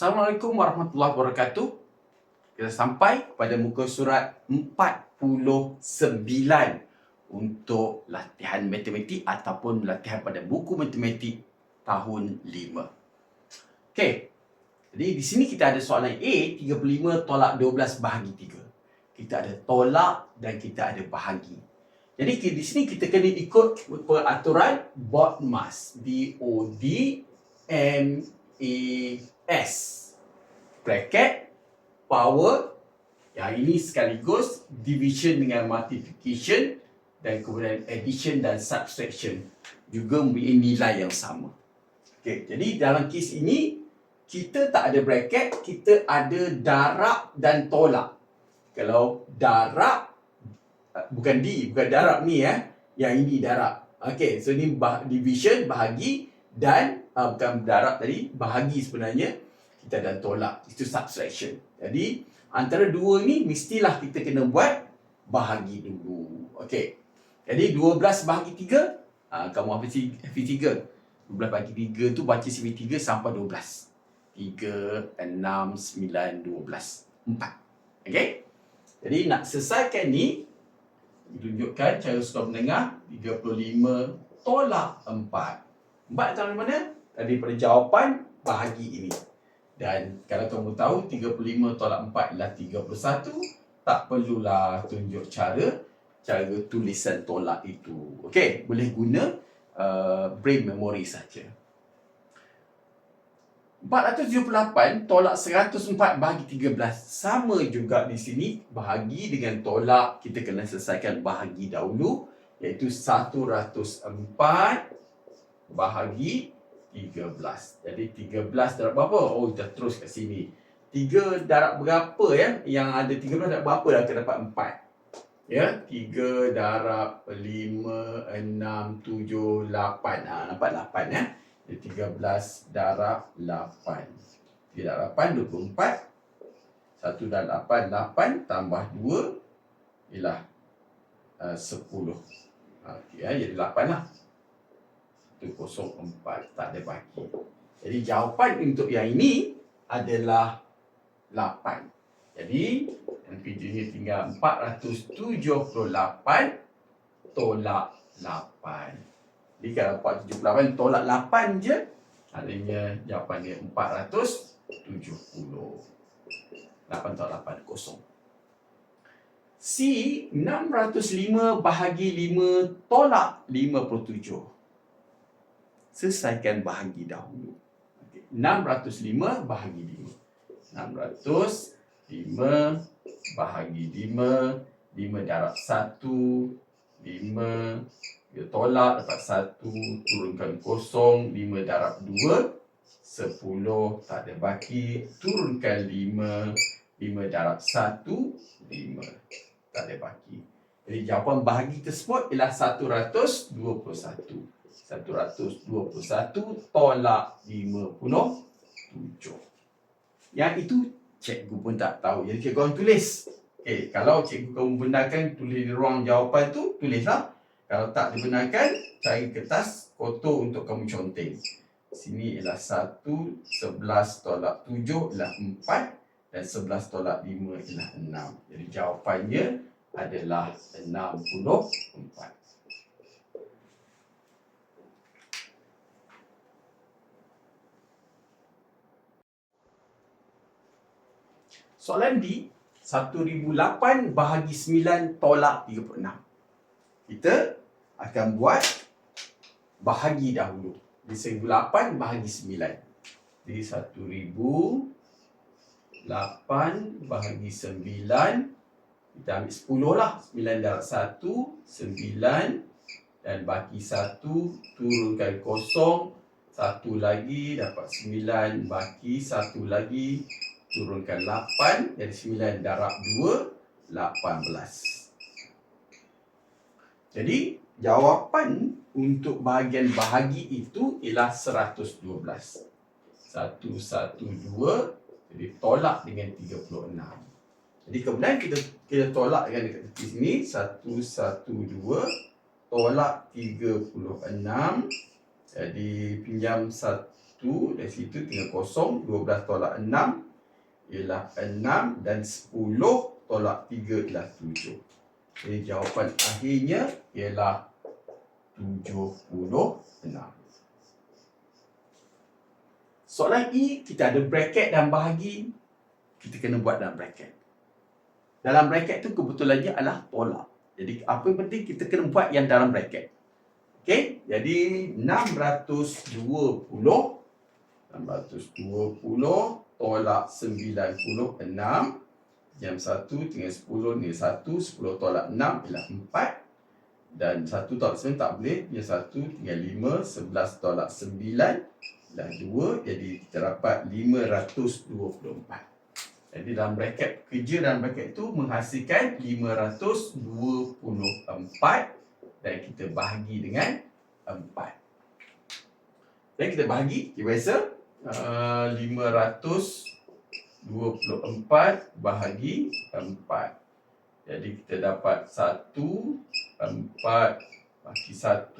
Assalamualaikum warahmatullahi wabarakatuh. Kita sampai pada muka surat 49 untuk latihan matematik ataupun latihan pada buku matematik tahun 5. Okey. Jadi di sini kita ada soalan A 35 tolak 12 bahagi 3. Kita ada tolak dan kita ada bahagi. Jadi di sini kita kena ikut peraturan BODMAS. B O D M A S. Bracket power yang ini sekaligus division dengan multiplication dan kemudian addition dan subtraction juga mempunyai nilai yang sama. Okey, jadi dalam kes ini kita tak ada bracket, kita ada darab dan tolak. Kalau darab uh, bukan D, bukan darab ni ya. Yang ini darab. Okey, so ni division bahagi dan uh, bukan darab tadi, bahagi sebenarnya kita ada tolak. Itu subtraction. Jadi antara dua ni mestilah kita kena buat bahagi dulu. Okey. Jadi 12 bahagi 3, uh, kamu hafiz hafiz 3. 12 bagi 3 tu baca CV3 sampai 12. 3, 6, 9, 12. 4. Okey? Jadi nak selesaikan ni, tunjukkan cara skor menengah 35 tolak 4. 4 datang dari mana? Daripada jawapan bahagi ini. Dan kalau kamu tahu 35 tolak 4 ialah 31, tak perlulah tunjuk cara cara tulisan tolak itu. Okey, boleh guna uh, brain memory saja. 478 tolak 104 bahagi 13 sama juga di sini bahagi dengan tolak kita kena selesaikan bahagi dahulu iaitu 104 bahagi 13. Jadi 13 darab berapa? Oh kita terus kat sini. 3 darab berapa ya? Yang ada 13 darab berapa dah kita dapat 4. Ya, 3 darab 5 6 7 8. Ha, nampak 8 ya. Jadi 13 darab 8. 3 darab 8 24. 1 darab 8 8 tambah 2 ialah uh, 10. Okey ya, jadi 8 lah. 104 tak ada baki. Jadi jawapan untuk yang ini adalah 8. Jadi NPJ ni tinggal 478 tolak 8. Jadi kalau 478 tolak 8 je, adanya jawapan dia 470. 8 tolak 8 kosong. C 605 bahagi 5 tolak 57 selesaikan bahagi dahulu. Okay. 605 bahagi 5. 605 bahagi 5. 5 darab 1. 5. Dia tolak dapat 1. Turunkan kosong. 5 darab 2. 10. Tak ada baki. Turunkan 5. 5 darab 1. 5. Tak ada baki. Jadi jawapan bahagi tersebut ialah 121. 121 tolak 57. Yang itu cikgu pun tak tahu. Jadi cikgu orang tulis. Okay, kalau cikgu kamu benarkan tulis di ruang jawapan tu, tulislah. Kalau tak dibenarkan, cari kertas kotor untuk kamu conteng. Sini ialah 1, 11 tolak 7 ialah 4 dan 11 tolak 5 ialah 6. Jadi jawapannya adalah 64. Soalan D, 1008 bahagi 9 tolak 36. Kita akan buat bahagi dahulu. Di 1008 bahagi 9. Jadi 1008 bahagi 9. Kita ambil 10 lah. 9 darab 1, 9. Dan bagi 1, turunkan kosong. Satu lagi dapat 9 bagi satu lagi turunkan 8 dari 9 darab 2 18 jadi jawapan untuk bahagian bahagi itu ialah 112 112 jadi tolak dengan 36 jadi kemudian kita kita tolak dengan dekat tepi sini 112 tolak 36 jadi pinjam 1 1 dari situ tinggal kosong 12 tolak 6 ialah 6 dan 10 tolak 3 ialah 7 jadi jawapan akhirnya ialah 76 Soalan E, kita ada bracket dan bahagi. Kita kena buat dalam bracket. Dalam bracket tu kebetulannya adalah tolak. Jadi apa yang penting kita kena buat yang dalam bracket. Okey, jadi 620 620 tolak 96 Jam 1 tinggal 10 ni 1 10 tolak 6 ialah 4 Dan 1 tolak 9 tak boleh Yang 1 tinggal 5 11 tolak 9 Ialah 2 Jadi kita dapat 524 jadi dalam bracket kerja dalam bracket tu menghasilkan 524 dan kita bahagi dengan 4. Dan kita bahagi, kita biasa uh, 524 bahagi 4. Jadi kita dapat 1, 4, bagi 1,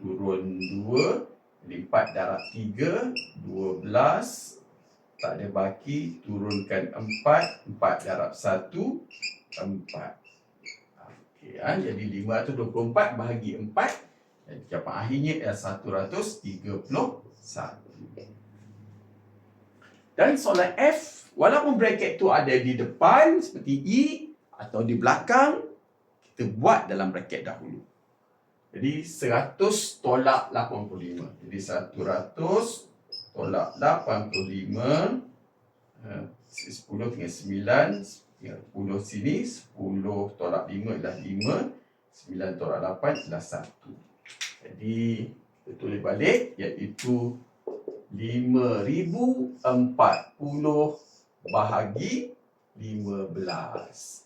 turun 2. Jadi 4 darab 3, 12, tak ada baki turunkan 4 4 darab 1 4 okey ha? jadi 524 bahagi 4 dan jawapan akhirnya ialah 131 dan soalan F walaupun bracket tu ada di depan seperti E atau di belakang kita buat dalam bracket dahulu. Jadi 100 tolak 85 jadi 100 tolak 85 uh, 10 tinggal 9 tinggal 10 sini 10 tolak 5 adalah 5 9 tolak 8 adalah 1 jadi kita tulis balik iaitu 5040 bahagi 15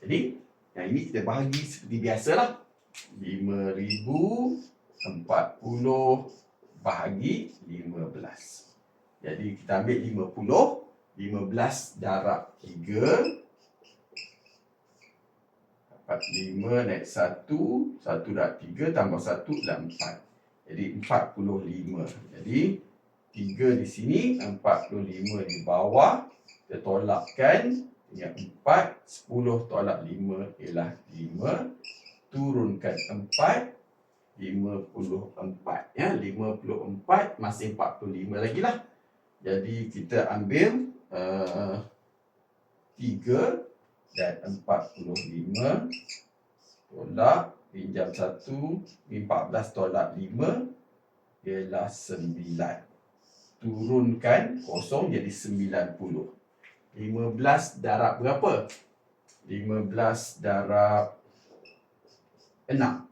jadi yang ini kita bahagi seperti biasalah 5040 bahagi 15. Jadi kita ambil 50, 15 darab 3 dapat 5 naik 1, 1 darab 3 tambah 1 adalah 4. Jadi 45. Jadi 3 di sini, 45 di bawah. Kita tolakkan. Yang 4, 10 tolak 5 ialah 5. Turunkan 4, 54 ya 54 masih 45 lagi lah. Jadi kita ambil uh, 3 dan 45 tolak pinjam 1 14 tolak 5 ialah 9 turunkan kosong jadi 90 15 darab berapa 15 darab 6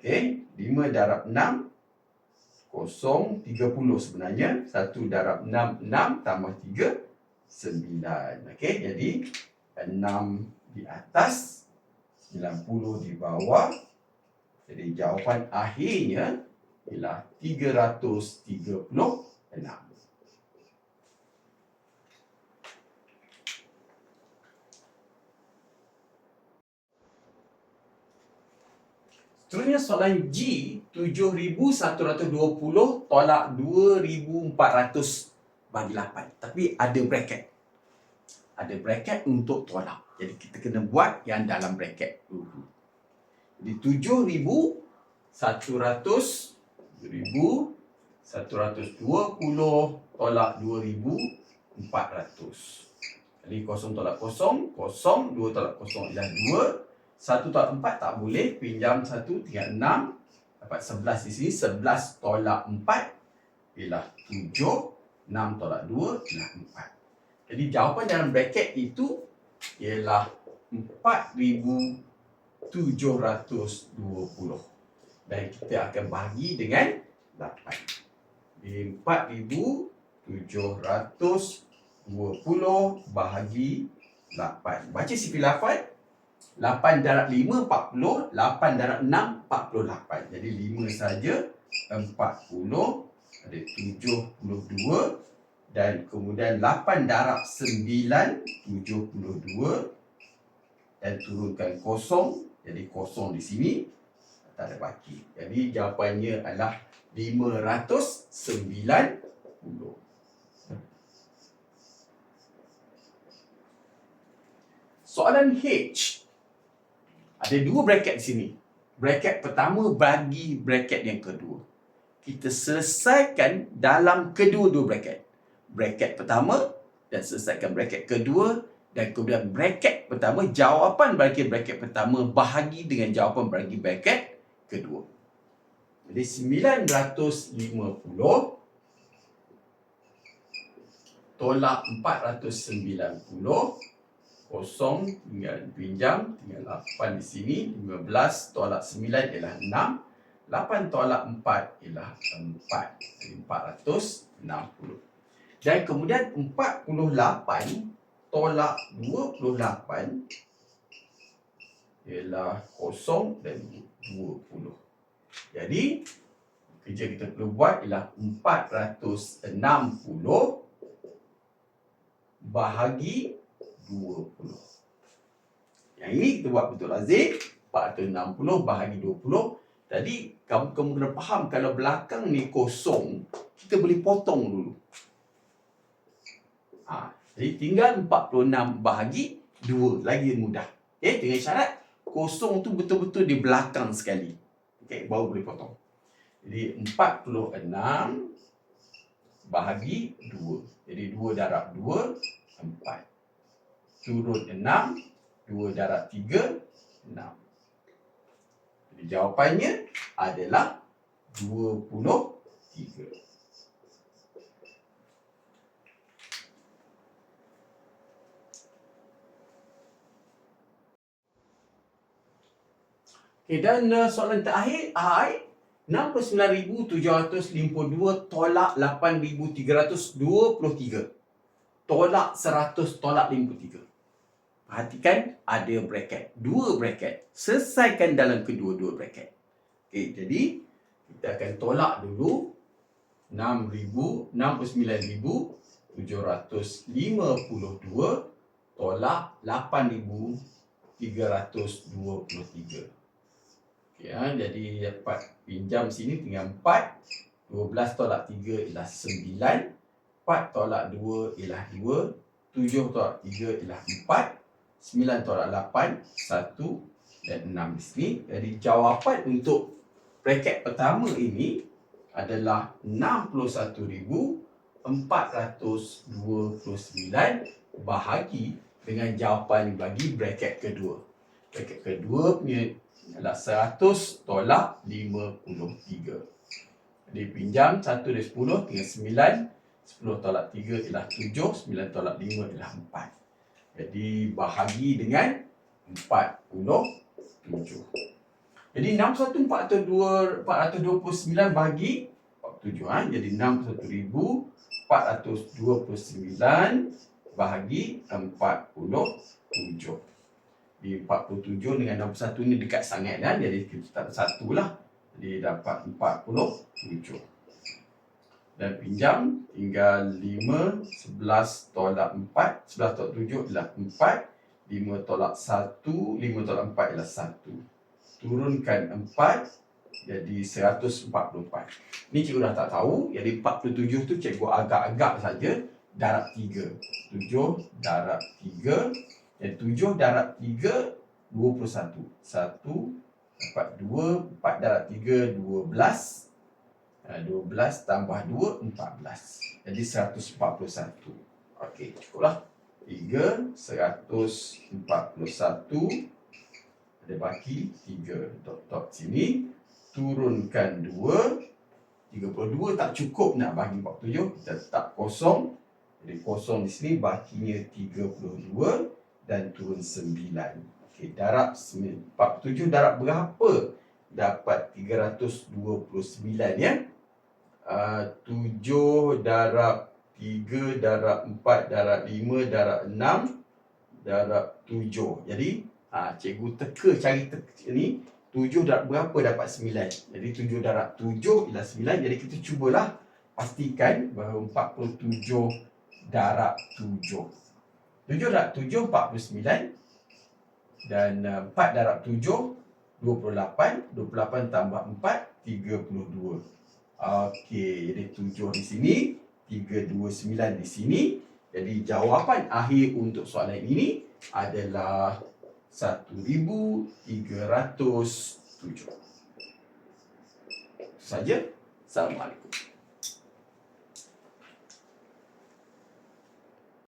Okey, 5 darab 6 kosong 30 sebenarnya. 1 darab 6 6 tambah 3 9. Okey, jadi 6 di atas 90 di bawah. Jadi jawapan akhirnya ialah 336. Seterusnya soalan G 7120 tolak 2400 bagi 8. Tapi ada bracket. Ada bracket untuk tolak. Jadi kita kena buat yang dalam bracket dulu. Jadi 7100 1120 tolak 2400. Jadi kosong tolak kosong, kosong, dua tolak kosong ialah dua. Satu tolak empat tak boleh. Pinjam satu tinggal enam. Dapat sebelas di sini. Sebelas tolak empat. Ialah tujuh. Enam tolak dua. Ialah empat. Jadi jawapan dalam bracket itu. Ialah empat ribu tujuh ratus dua puluh. Dan kita akan bahagi dengan lapan. Di empat ribu tujuh ratus dua puluh bahagi lapan. Baca sipi lapan. 8 darab 5, 40. 8 darab 6, 48. Jadi 5 saja. 40. Ada 72. Dan kemudian 8 darab 9, 72. Dan turunkan kosong. Jadi kosong di sini. Tak ada baki. Jadi jawapannya adalah 509 Soalan H. Ada dua bracket di sini. Bracket pertama bagi bracket yang kedua. Kita selesaikan dalam kedua-dua bracket. Bracket pertama dan selesaikan bracket kedua dan kemudian bracket pertama jawapan bagi bracket pertama bahagi dengan jawapan bagi bracket kedua. Jadi 950 tolak 490 kosong tinggal pinjam tinggal 8 di sini 15 tolak 9 ialah 6 8 tolak 4 ialah 4 jadi 460 dan kemudian 48 tolak 28 ialah kosong dan 20 jadi kerja kita perlu buat ialah 460 bahagi 20. Yang ini kita buat betul lazim. 460 bahagi 20. Tadi kamu, kamu kena faham kalau belakang ni kosong, kita boleh potong dulu. Ha, jadi tinggal 46 bahagi 2. Lagi mudah. Okay, dengan syarat kosong tu betul-betul di belakang sekali. Okay, baru boleh potong. Jadi 46 bahagi 2. Jadi 2 darab 2, 4 turun 6 2 darab 3 6 jadi jawapannya adalah 23 Okay, dan uh, soalan terakhir, I 69,752 tolak 8,323. Tolak 100, tolak 53. Perhatikan ada bracket. Dua bracket. Selesaikan dalam kedua-dua bracket. Okey, jadi kita akan tolak dulu 6,000, 69,752 tolak 8,323. Ha, jadi dapat pinjam sini tinggal 4. 12 tolak 3 ialah 9. 4 tolak 2 ialah 2. 7 tolak 3 ialah 4. 9 tolak 8, 1 dan 6 di sini. Jadi jawapan untuk bracket pertama ini adalah 61,429 bahagi dengan jawapan bagi bracket kedua. Bracket kedua punya adalah 100 tolak 53. Jadi pinjam 1 dari 10 tinggal 9. 10 tolak 3 ialah 7. 9 tolak 5 ialah 4. Jadi bahagi dengan 47. Jadi 61,429 bagi 47. Ha? Jadi 61,429 bahagi 47. Di 47 dengan 61 ni dekat sangat kan. Jadi kita satu lah. Jadi dapat 47 dan pinjam tinggal 5 11 tolak 4 11 tolak 7 adalah 4 5 tolak 1 5 tolak 4 ialah 1 turunkan 4 jadi 144 ni cikgu dah tak tahu jadi 47 tu cikgu agak-agak saja darab 3 7 darab 3 dan 7 darab 3 21 1 dapat 2 4 darab 3 12 12 tambah 2, 14. Jadi 141. Okey, cukuplah. 3, 141. Ada baki 3. Dot-dot sini. Turunkan 2. 32 tak cukup nak bagi 47. Kita letak kosong. Jadi kosong di sini bakinya 32 dan turun 9. Okey, darab 47 darab berapa? Dapat 329 ya. Ah, tujuh darab tiga darab empat darab lima darab enam darab tujuh. Jadi ha, cikgu teka cari teka ni tujuh darab berapa dapat sembilan. Jadi tujuh darab tujuh ialah sembilan. Jadi kita cubalah pastikan bahawa empat puluh 7 uh, darab 7, 49. Dan 4 darab 7, 28. 28 tambah 4, 32. Okey, jadi 7 di sini, 329 di sini. Jadi jawapan akhir untuk soalan ini adalah 1307. Saja. Assalamualaikum.